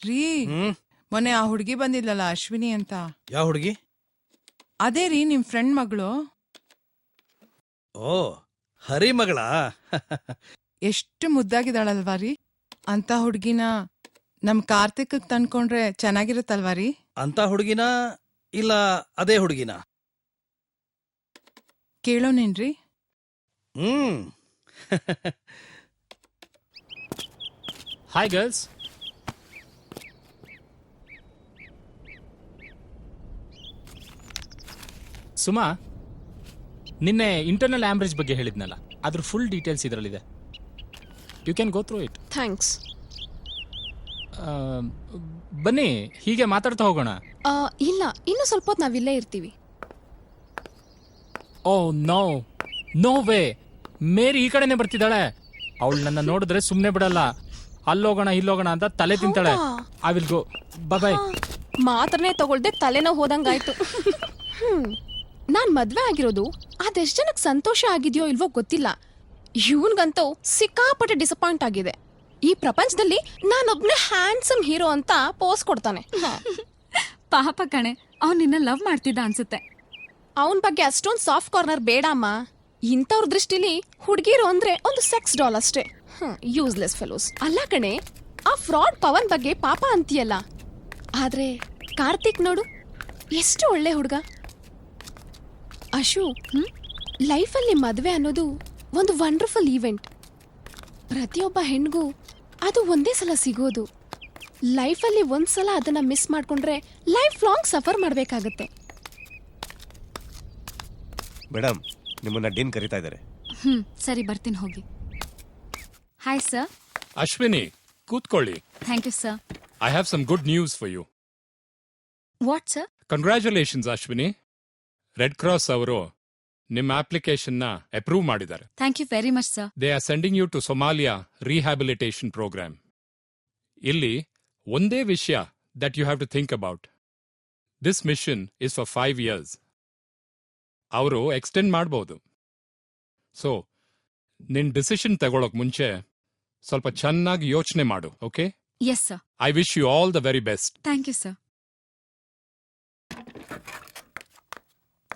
ರೀ ಹ್ಮ್? ಮೊನ್ನೆ ಆ ಹುಡುಗಿ ಬಂದಿದ್ಲಲ್ಲ ಅಶ್ವಿನಿ ಅಂತ. ಯಾವ ಹುಡುಗಿ? ಅದೇ ರೀ ನಿಮ್ ಫ್ರೆಂಡ್ ಮಗಳು. ಓ ಹರಿ ಮಗಳ? ಎಷ್ಟು ಮುದ್ದಾಗಿದ್ದಾಳಲ್ವಾ ರೀ? ಅಂತ ಹುಡುಗಿನ ನಮ್ ಕಾರ್ತಿಕ್ ತಂದ್ಕೊಂಡ್ರೆ ಚೆನ್ನಾಗಿರುತ್ತಲ್ವಾ ರೀ? ಅಂತ ಹುಡುಗಿನ ಇಲ್ಲ ಅದೇ ಹುಡುಗಿನ? ಕೇಳೋನೇನ್ರಿ ಹ್ಮ್. ಹಾಯ್ ಗರ್ಲ್ಸ್ ಸುಮಾ ನಿನ್ನೆ ಇಂಟರ್ನಲ್ ಆಮ್ರೇಜ್ ಬಗ್ಗೆ ಹೇಳಿದ್ನಲ್ಲ ಅದ್ರ ಫುಲ್ ಡೀಟೇಲ್ಸ್ ಇದರಲ್ಲಿದೆ. You can go through it thanks ಬನ್ನಿ ಹೀಗೆ ಮಾತಾಡ್ತಾ ಹೋಗೋಣ. ಇಲ್ಲ ಇನ್ನು ಸ್ವಲ್ಪ ಹೊತ್ತು ನಾವಿಲ್ಲೇ ಇರ್ತೀವಿ. Oh no no way Mary ಈ ಕಡೆನೆ ಬರ್ತಿದ್ದಾಳೆ. ಅವಳು ನನ್ನ ನೋಡಿದ್ರೆ ಸುಮ್ಮನೆ ಬಿಡಲ್ಲ. ಅಲ್ಲೋಗೋಣ ಇಲ್ಲೋಗೋಣ ಅಂತ ತಲೆ ತಿಂತಾಳೆ. ಐ ವಿಲ್ ಗೋ ಬಾಯ್ ಮಾತ್ರನೇ ತಗೊಳ್ದೆ ತಲೆನೋ ಹೋದಂಗಾಯ್ತು. ಹ್ಮ್. ನಾನ್ ಮದ್ವೆ ಆಗಿರೋದು ಅದೆಷ್ಟ್ ಜನಕ್ಕೆ ಸಂತೋಷ ಆಗಿದೆಯೋ ಇಲ್ವೋ ಗೊತ್ತಿಲ್ಲ. ಇವನ್ಗಂತೂ ಸಿಕ್ಕಾಪಟ್ಟೆ ಡಿಸಪಾಯಿಂಟ್ ಆಗಿದೆ. ಈ ಪ್ರಪಂಚದಲ್ಲಿ ನಾನೊಬ್ನೇ ಹ್ಯಾಂಡ್ಸಮ್ ಹೀರೋ ಅಂತ ಪೋಸ್ ಕೊಡ್ತಾನೆ. ಪಾಪ ಕಣೆ ಅವ್ನು ನಿನ್ನ ಲವ್ ಮಾಡ್ತಿದ್ದ ಅನ್ಸುತ್ತೆ. ಅವನ ಬಗ್ಗೆ ಅಷ್ಟೊಂದು ಸಾಫ್ಟ್ ಕಾರ್ನರ್ ಬೇಡಮ್ಮ. ಇಂಥವ್ರ ದೃಷ್ಟಿಲಿ ಹುಡುಗಿರು ಅಂದ್ರೆ ಒಂದು ಸೆಕ್ಸ್ ಡಾಲ್ ಅಷ್ಟೇ. ಯೂಸ್ಲೆಸ್ ಫೆಲೋಸ್ ಅಲ್ಲ ಕಣೆ ಆ ಫ್ರಾಡ್ ಪವನ್ ಬಗ್ಗೆ ಪಾಪ ಅಂತೀಯಲ್ಲ. ಆದ್ರೆ ಕಾರ್ತಿಕ್ ನೋಡು ಎಷ್ಟು ಒಳ್ಳೆ ಹುಡುಗ. ಅಶು ಲೈಫಲ್ಲಿ ಮದುವೆ ಅನ್ನೋದು ಒಂದು ವಂಡರ್ಫುಲ್ ಈವೆಂಟ್ ಪ್ರತಿಯೊಬ್ಬ ಹೆಣ್ಗೂ ಅದು ಒಂದೇ ಸಲ ಸಿಗೋದು. ಲೈಫಲ್ಲಿ ಒಂದ್ಸಲ ಅದನ್ನ ಮಿಸ್ ಮಾಡ್ಕೊಂಡ್ರೆ ಲೈಫ್ ಲಾಂಗ್ ಸಫರ್ ಮಾಡಬೇಕಾಗತ್ತೆ. ಮೇಡಮ್ ನಿಮ್ಮನ್ನ ಡೀನ್ ಕರಿತಾ ಇದ್ದಾರೆ. ಹ್ಮ್ ಸರಿ ಬರ್ತೀನಿ ಹೋಗಿ. ಹಾಯ್ ಸರ್ ಅಶ್ವಿನಿ ಕೂತ್ಕೊಳ್ಳಿ. Thank you sir I have some good news for you what sir congratulations Ashwini. Red Cross ಅವರು ನಿಮ್ಮ ಅಪ್ಲಿಕೇಶನ್ನ ಅಪ್ರೂವ್ ಮಾಡಿದ್ದಾರೆ. Thank you very much sir they are sending you to Somalia rehabilitation programme ಇಲ್ಲಿ ಒಂದೇ ವಿಷಯ that you have to think about this mission is for five years ಅವರು extend ಮಾಡ್ಬೋದು. So ನಿನ್ ಡಿಸಿಷನ್ ತಗೊಳಕ್ ಮುಂಚೆ ಸ್ವಲ್ಪ ಚೆನ್ನಾಗಿ ಯೋಚನೆ ಮಾಡು okay yes sir I wish you all the very best thank you sir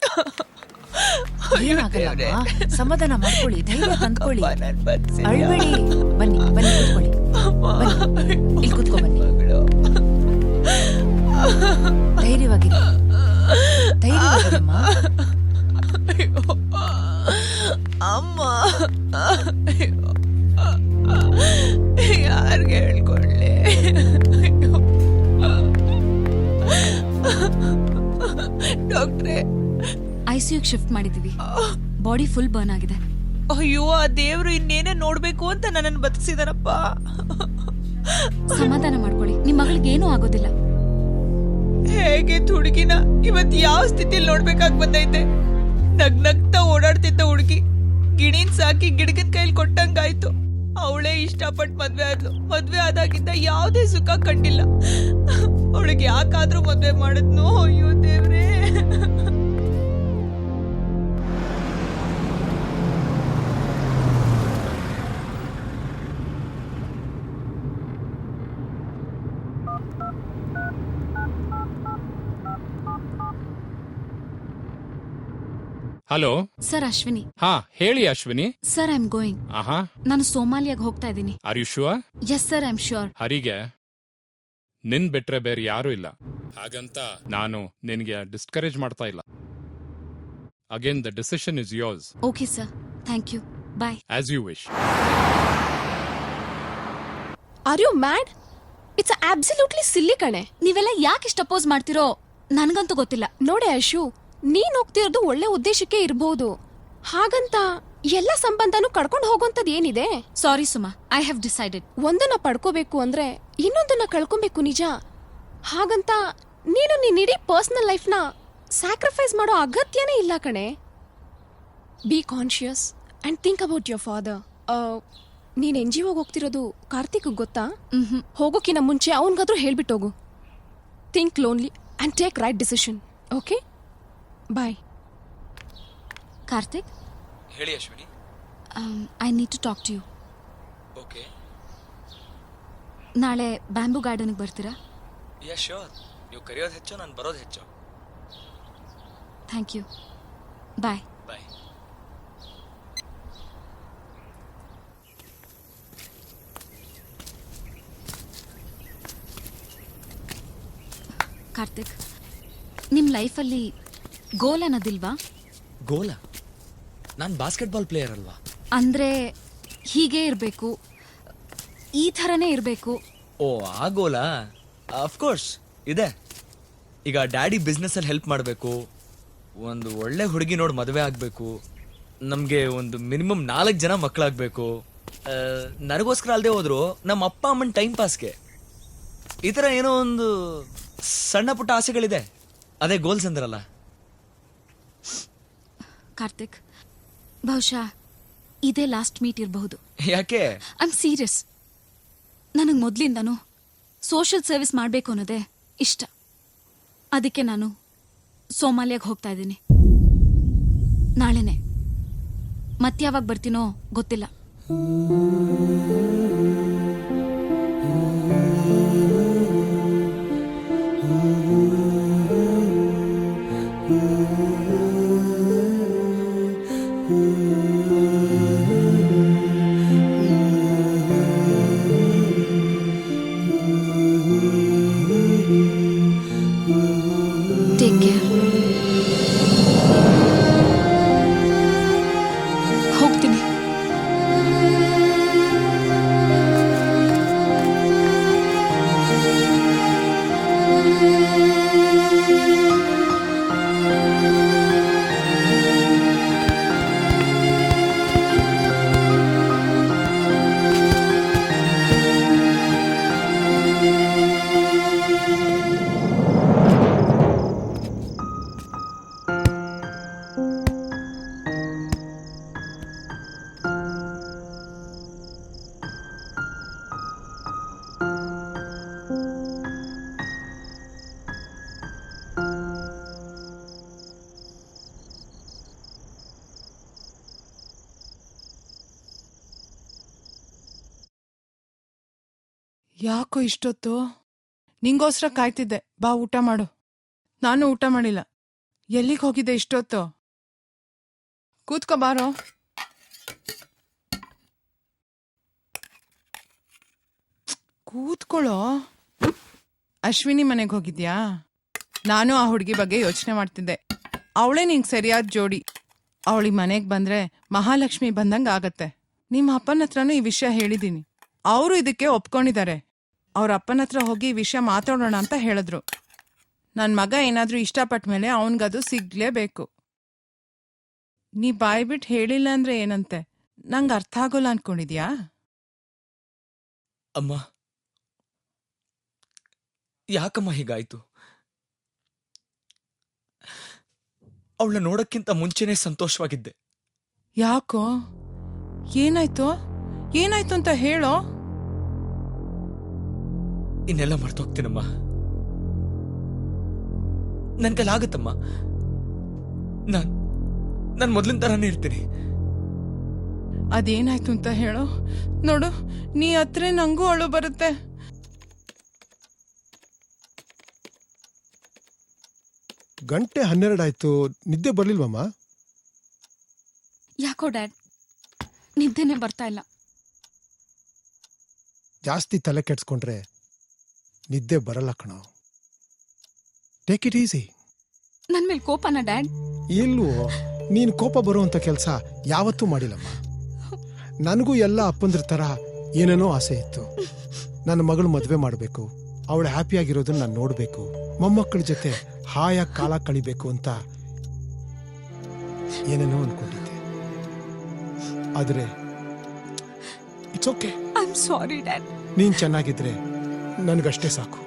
ಏನಾಗಲ್ಲಮ್ಮ ಸಮಾಧಾನ ಮಾಡ್ಕೊಳ್ಳಿ ಧೈರ್ಯ ತಂದ್ಕೊಳ್ಳಿ. ಅಳ್ಬೇಡಿ ಬನ್ನಿ ಬನ್ನಿ ಕೂತ್ಕೊಳ್ಳಿ. ಬನ್ನಿ ಇಲ್ಲಿ ಕೂತ್ಕೊ ಬನ್ನಿ. ಧೈರ್ಯವಾಗಿ ಧೈರ್ಯವಾಗಿರಮ್ಮ ಅಮ್ಮ. ಯಾರಿಗೆ ಹೇಳ್ಕೊಳ್ಳಿ? ಡಾಕ್ಟ್ರೆ. ಐ ಸಿ ಶಿಫ್ಟ್ ಮಾಡಿದೀವಿ. ಬಾಡಿ ಫುಲ್ ಬರ್ನ್ ಆಗಿದೆ. ಅಯ್ಯೋ ಆ ದೇವ್ರು ಇನ್ನೇನೇ ನೋಡ್ಬೇಕು ಅಂತ ನನ್ನನ್ನು ಬದುಕಿಸಿದಾರಪ್ಪ. ಸಮಾಧಾನ ಮಾಡ್ಕೊಳ್ಳಿ. ನಿಮ್ ಮಗಳಿಗೆ ಏನೂ ಆಗೋದಿಲ್ಲ. ಹೇಗೆ ಹುಡುಗಿನ ಇವತ್ತು ಯಾವ ಸ್ಥಿತಿಯಲ್ಲಿ ನೋಡ್ಬೇಕಾಗ್ ಬಂದೈತೆ? ನಗ್ ನಗ್ತಾ ಓಡಾಡ್ತಿದ್ದ ಹುಡುಗಿ. ಗಿಣಿನ್ ಸಾಕಿ ಗಿಡಗಿನ ಕೈಲಿ ಕೊಟ್ಟಂಗಾಯ್ತು. ಅವಳೇ ಇಷ್ಟಪಟ್ಟು ಮದ್ವೆ ಆದ್ಲು. ಮದ್ವೆ ಆದಾಗಿಂದ ಯಾವುದೇ ಸುಖ ಕಂಡಿಲ್ಲ. ಅವಳಿಗೆ ಯಾಕಾದ್ರೂ ಮದ್ವೆ ಮಾಡಿದ್ನೋ ಅಯ್ಯೋ ದೇವ್ರೇ. ಹಲೋ ಸರ್ ಅಶ್ವಿನಿ ಹಾ ಹೇಳಿ Ashwini. Sir I am going ಆಹಾ. ನಾನು ಸೋಮಾಲಿಯಾಗ ಹೋಗ್ತಾ ಇದ್ದೀನಿ. Are you sure yes sir I am sure Harige ನಿನ್ ಬಿಟ್ರೆ ಬೇರೆ ಯಾರೂ ಇಲ್ಲ. ಹಾಗಂತ ನಾನು ನಿನ್ಗೆ ಡಿಸ್ಕರೇಜ್ ಮಾಡ್ತಾ ಇಲ್ಲ. Again the decision is yours okay sir thank you bye as you wish are you mad it's absolutely silly ಕಣೆ. ನೀವೆಲ್ಲ ಯಾಕೆ ಇಷ್ಟ ಅಪೋಸ್ ಮಾಡ್ತಿರೋ? ನನ್ಗಂತೂ ಗೊತ್ತಿಲ್ಲ. ನೋಡಿ ಅಶು ನೀನ್ ಹೋಗ್ತಿರೋದು ಒಳ್ಳೆ ಉದ್ದೇಶಕ್ಕೆ ಇರ್ಬೋದು. ಹಾಗಂತ ಎಲ್ಲ ಸಂಬಂಧನೂ ಕಳ್ಕೊಂಡು ಹೋಗೋಂಥದ್ದು ಏನಿದೆ? Sorry Suma. I have decided ಒಂದನ್ನ ಪಡ್ಕೋಬೇಕು ಅಂದ್ರೆ ಇನ್ನೊಂದನ್ನ ಕಳ್ಕೊಬೇಕು ನಿಜ. ಹಾಗಂತ ನೀನು ನಿನ್ನ ಇಡೀ ಪರ್ಸನಲ್ ಲೈಫ್ನ ಸ್ಯಾಕ್ರಿಫೈಸ್ ಮಾಡೋ ಅಗತ್ಯನೇ ಇಲ್ಲ ಕಣೆ. Be conscious and think about your father ನೀನ್ ಎನ್ ಜಿ ಹೋಗ್ತಿರೋದು ಕಾರ್ತಿಕ್ ಗೊತ್ತಾ. ಹೋಗೋಕಿನ ಮುಂಚೆ ಅವನ್ಗಾದ್ರೂ ಹೇಳ್ಬಿಟ್ಟು ಹೋಗು. Think lonely and take right decision okay bye Karthik ಹೇಳಿ Ashwini. I need to talk to you okay ನಾಳೆ ಬ್ಯಾಂಬು ಗಾರ್ಡನ್ಗೆ ಬರ್ತೀರಾ? ಯಾ ಶೋರ್ ನೀವು ಕರೆಯೋದು ಹೆಚ್ಚು ನಾನು ಬರೋದು ಹೆಚ್ಚು. Thank you bye bye Karthik ನಿಮ್ಮ ಲೈಫಲ್ಲಿ ಗೋಲ್ ಅನ್ನೋದಿಲ್ವಾ ಗೋಲ? ನಾನು ಬಾಸ್ಕೆಟ್ಬಾಲ್ ಪ್ಲೇಯರ್ ಅಲ್ವಾ? ಅಂದ್ರೆ ಹೀಗೆ ಇರಬೇಕು ಈ ಥರನೇ ಇರಬೇಕು. ಓ ಆ ಗೋಲ? ಅಫ್ಕೋರ್ಸ್ ಇದೆ. ಈಗ ಡ್ಯಾಡಿ ಬಿಸ್ನೆಸ್ಸಲ್ಲಿ ಹೆಲ್ಪ್ ಮಾಡಬೇಕು ಒಂದು ಒಳ್ಳೆ ಹುಡುಗಿ ನೋಡಿ ಮದುವೆ ಆಗಬೇಕು ನಮಗೆ ಒಂದು ಮಿನಿಮಮ್ ನಾಲ್ಕು ಜನ ಮಕ್ಕಳಾಗಬೇಕು ನನಗೋಸ್ಕರ ಅಲ್ಲದೆ ಹೋದ್ರು ನಮ್ಮ ಅಪ್ಪ ಅಮ್ಮನ ಟೈಮ್ ಪಾಸ್ಗೆ ಈ ಥರ ಏನೋ ಒಂದು ಸಣ್ಣ ಪುಟ್ಟ ಆಸೆಗಳಿದೆ. ಅದೇ ಗೋಲ್ಸ್ ಅಂದ್ರಲ್ಲ. ಕಾರ್ತಿಕ್. ಬಹುಶಃ ಇದೇ ಲಾಸ್ಟ್ ಮೀಟ್ ಇರಬಹುದು. ಯಾಕೆ? ಐ ಆಮ್ ಸೀರಿಯಸ್ ನನಗೆ ಮೊದಲಿಂದನೂ ಸೋಷಿಯಲ್ ಸರ್ವಿಸ್ ಮಾಡಬೇಕು ಅನ್ನೋದೇ ಇಷ್ಟ. ಅದಕ್ಕೆ ನಾನು ಸೋಮಾಲಿಯಾಗೆ ಹೋಗ್ತಾ ಇದ್ದೀನಿ. ನಾಳೆನೆ. ಮತ್ಯಾವಾಗ ಬರ್ತೀನೋ ಗೊತ್ತಿಲ್ಲ. ಟೇಕ್ ಕೇರ್ ಯಾಕೋ ಇಷ್ಟೊತ್ತು? ನಿಂಗೋಸ್ಕರ ಕಾಯ್ತಿದ್ದೆ. ಬಾ, ಊಟ ಮಾಡು. ನಾನು ಊಟ ಮಾಡಿಲ್ಲ. ಎಲ್ಲಿಗೆ ಹೋಗಿದ್ದೆ ಇಷ್ಟೊತ್ತು? ಕೂತ್ಕೋ, ಬಾರೋ. ಕೂತ್ಕೊಳ್ಳೋ? ಅಶ್ವಿನಿ ಮನೆಗೆ ಹೋಗಿದ್ಯಾ? ನಾನು ಆ ಹುಡುಗಿ ಬಗ್ಗೆ ಯೋಚನೆ ಮಾಡ್ತಿದ್ದೆ. ಅವಳೇ ನಿಂಗೆ ಸರಿಯಾದ ಜೋಡಿ. ಅವಳಿ ಮನೆಗೆ ಬಂದ್ರೆ ಮಹಾಲಕ್ಷ್ಮಿ ಬಂದಂಗೆ ಆಗತ್ತೆ. ನಿಮ್ಮ ಅಪ್ಪನ ಹತ್ರನೂ ಈ ವಿಷಯ ಹೇಳಿದ್ದೀನಿ ಅವರು ಇದಕ್ಕೆ ಒಪ್ಕೊಂಡಿದ್ದಾರೆ. ಅವ್ರ ಅಪ್ಪನ ಹತ್ರ ಹೋಗಿ ಈ ವಿಷಯ ಮಾತಾಡೋಣ ಅಂತ ಹೇಳಿದ್ರು. ನನ್ನ ಮಗ ಏನಾದ್ರೂ ಇಷ್ಟಪಟ್ಟ ಮೇಲೆ ಅವನಿಗದು ಸಿಗ್ಲೇಬೇಕು. ನೀ ಬಾಯ್ಬಿಟ್ಟು ಹೇಳಿಲ್ಲ ಅಂದ್ರೆ ಏನಂತೆ? ನಂಗೆ ಅರ್ಥ ಆಗೋಲ್ಲ ಅನ್ಕೊಂಡಿದ್ಯಾ? ಅಮ್ಮ. ಯಾಕಮ್ಮ ಹೀಗಾಯ್ತು? ಅವಳ ನೋಡಕ್ಕಿಂತ ಮುಂಚೆನೆ ಸಂತೋಷವಾಗಿದ್ದೆ. ಯಾಕೋ? ಏನಾಯ್ತು? ಏನಾಯ್ತು ಅಂತ ಹೇಳೋ? ಇನ್ನೆಲ್ಲ ಮರ್ತೋಗ್ತೀನಮ್ಮ ನನ್ ಕೈಲಾಗತ್ತಮ್ಮ ನಾನ್ ನಾನು ಮೊದಲಿನ ತರಾನೇ ಇರ್ತೀನಿ. ಅದೇನಾಯ್ತು ಅಂತ ಹೇಳೋ? ನೋಡು ನೀ ಹತ್ರ ನಂಗೂ ಅಳು ಬರುತ್ತೆ. ಗಂಟೆ ಹನ್ನೆರಡಾಯ್ತು ನಿದ್ದೆ ಬರ್ಲಿಲ್ವಮ್ಮ? ಯಾಕೋ ಡ್ಯಾಡ್? ನಿದ್ದೆನೆ ಬರ್ತಾ ಇಲ್ಲ. ಜಾಸ್ತಿ ತಲೆ ಕೆಡ್ಸ್ಕೊಂಡ್ರೆ ನಿದ್ದೆ ಬರಲ್ಲ ಕಣೋ. ಟೇಕ್ ಇಟ್ ಈಸಿ ನನ್ ಮೇಲೆ ಕೋಪನ ಡ್ಯಾಡ್? ಇಲ್ವೋ? ನೀನ್ ಕೋಪ ಬರುವಂತ ಕೆಲಸ ಯಾವತ್ತೂ ಮಾಡಿಲ್ಲಮ್ಮ. ನನಗೂ ಎಲ್ಲ ಅಪ್ಪಂದ್ರ ತರ ಏನೇನೋ ಆಸೆ ಇತ್ತು. ನನ್ನ ಮಗಳು ಮದುವೆ ಮಾಡಬೇಕು. ಅವಳು ಹ್ಯಾಪಿಯಾಗಿರೋದನ್ನ ನಾನು ನೋಡಬೇಕು. ಮೊಮ್ಮಕ್ಕಳ ಜೊತೆ ಹಾಯಾಗಿ ಕಾಲ ಕಳಿಬೇಕು ಅಂತ ಏನೇನೋ ಅನ್ಕೊಂಡಿದ್ದೆ. ಆದ್ರೆ it's okay I am sorry dad. ನೀನ್ ಚೆನ್ನಾಗಿದ್ರೆ ನನಗಷ್ಟೇ ಸಾಕು.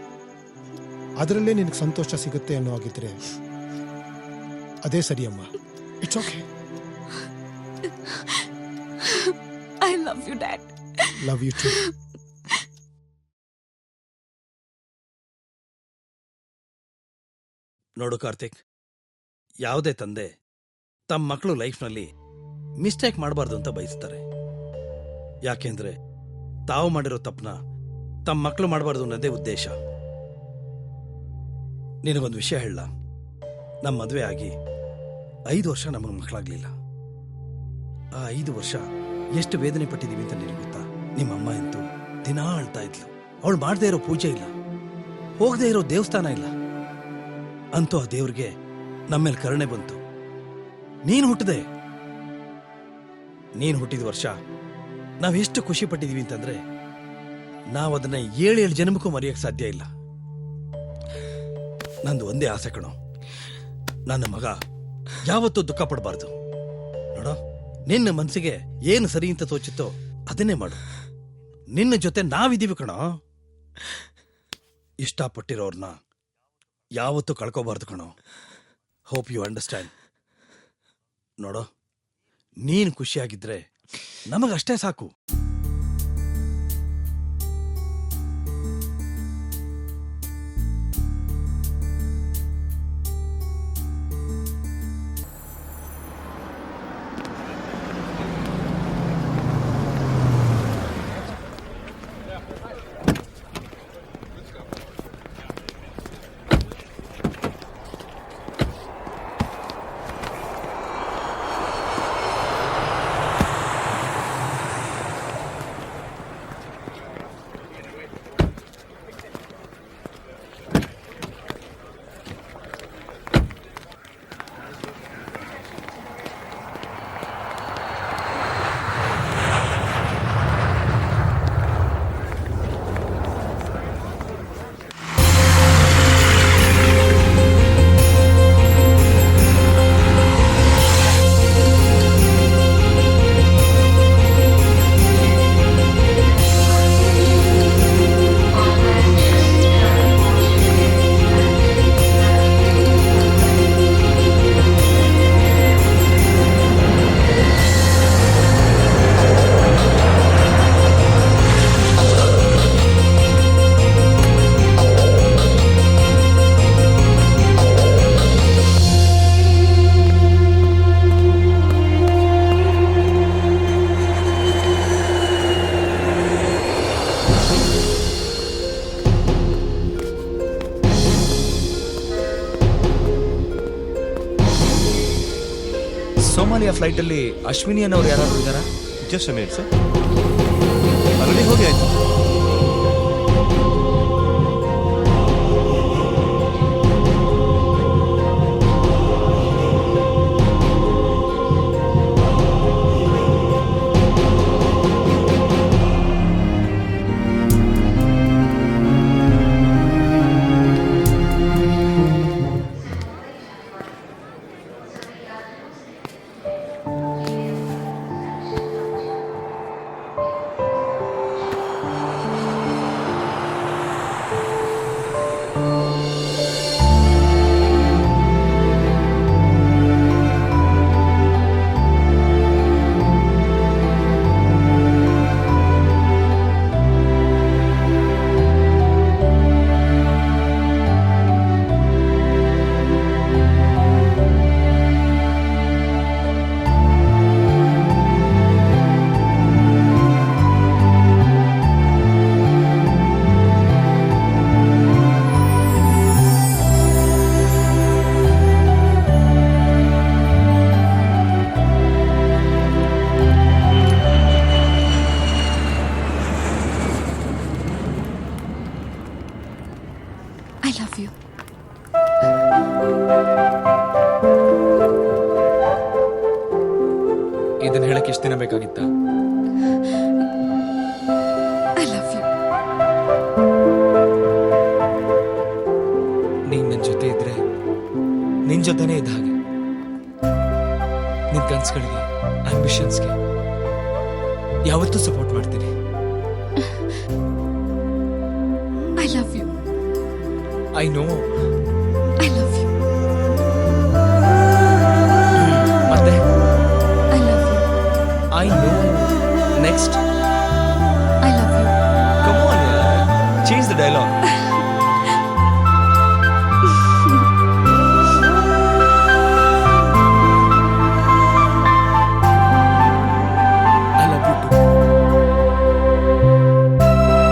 ಅದರಲ್ಲೇ ನಿನಗೆ ಸಂತೋಷ ಸಿಗುತ್ತೆ ಅನ್ನೋ ಆಗಿದ್ರೆ ಅದೇ ಸರಿಯಮ್ಮ it's okay I love you dad love you too ನೋಡು ಕಾರ್ತಿಕ್ ಯಾವುದೇ ತಂದೆ ತಮ್ಮ ಮಕ್ಕಳು ಲೈಫ್ನಲ್ಲಿ ಮಿಸ್ಟೇಕ್ ಮಾಡಬಾರ್ದು ಅಂತ ಬಯಸ್ತಾರೆ. ಯಾಕೆಂದ್ರೆ ತಾವು ಮಾಡಿರೋ ತಪ್ಪನ ತಮ್ಮ ಮಕ್ಕಳು ಮಾಡಬಾರ್ದು ಅನ್ನೋದೇ ಉದ್ದೇಶ. ನಿನಗೊಂದು ವಿಷಯ ಹೇಳ. ನಮ್ಮ ಮದುವೆ ಆಗಿ ಐದು ವರ್ಷ ನಮಗೆ ಮಕ್ಕಳಾಗ್ಲಿಲ್ಲ ಆ ಐದು ವರ್ಷ ಎಷ್ಟು ವೇದನೆ ಪಟ್ಟಿದೀವಿ ಅಂತ ನಿನಗೆ ಗೊತ್ತಾ? ನಿಮ್ಮಮ್ಮ ಅಂತೂ ದಿನ ಅಳ್ತಾ ಇದ್ಲು. ಅವಳು ಮಾಡದೇ ಇರೋ ಪೂಜೆ ಇಲ್ಲ. ಹೋಗದೇ ಇರೋ ದೇವಸ್ಥಾನ ಇಲ್ಲ. ಅಂತೂ ಆ ದೇವ್ರಿಗೆ ನಮ್ಮೇಲೆ ಕರುಣೆ ಬಂತು. ನೀನು ಹುಟ್ಟದೆ ನೀನು ಹುಟ್ಟಿದ ವರ್ಷ ನಾವೆಷ್ಟು ಖುಷಿ ಪಟ್ಟಿದ್ದೀವಿ ಅಂತಂದ್ರೆ ನಾವು ಅದನ್ನ ಏಳು ಜನ್ಮಕ್ಕೂ ಮರೆಯಕ್ಕೆ ಸಾಧ್ಯ ಇಲ್ಲ. ನಂದು ಒಂದೇ ಆಸೆ ಕಣೋ. ನನ್ನ ಮಗ ಯಾವತ್ತೂ ದುಃಖ ಪಡಬಾರ್ದು. ನೋಡೋ, ನಿನ್ನ ಮನಸ್ಸಿಗೆ ಏನು ಸರಿ ಅಂತ ತೋಚುತ್ತೋ ಅದನ್ನೇ ಮಾಡು. ನಿನ್ನ ಜೊತೆ ನಾವಿದ್ದೀವಿ ಕಣೋ. ಇಷ್ಟಪಟ್ಟಿರೋರ್ನ ಯಾವತ್ತೂ ಕಳ್ಕೋಬಾರ್ದು ಕಣೋ. ಹೋಪ್ ಯು ಅಂಡರ್ಸ್ಟ್ಯಾಂಡ್ ನೋಡೋ, ನೀನು ಖುಷಿಯಾಗಿದ್ರೆ ನಮಗಷ್ಟೇ ಸಾಕು. ಫ್ಲೈಟ್ ಅಲ್ಲಿ ಅಶ್ವಿನಿ ಅನ್ನೋರು ಯಾರಾದ್ರು ಇದಾರ ಜಸ್ಟ್ ಸರ್ ಆಲ್ರೆಡಿ ಹೋಗಿ ಆಯ್ತು. ಇದನ್ನ ಹೇಳಕ್ಕೆ ಎಷ್ಟು ದಿನ ಬೇಕಾಗಿತ್ತ? ಐ ಲವ್ ಯು ನೀನ್ ನನ್ನ ಜೊತೆ ಇದ್ರೆ ನಿನ್ ಜೊತೆನೇ ಇದ್ದ ಹಾಗೆ. ನಿನ್ ಕನ್ಸ್ಗಳಿಗೆ ಆಂಬಿಷನ್ಸ್ಗೆ ಯಾವತ್ತೂ ಸಪೋರ್ಟ್ ಮಾಡ್ತೀನಿ. I love you I know I love you ಮತ್ತೆ I love you I know next I love you come on change the dialogue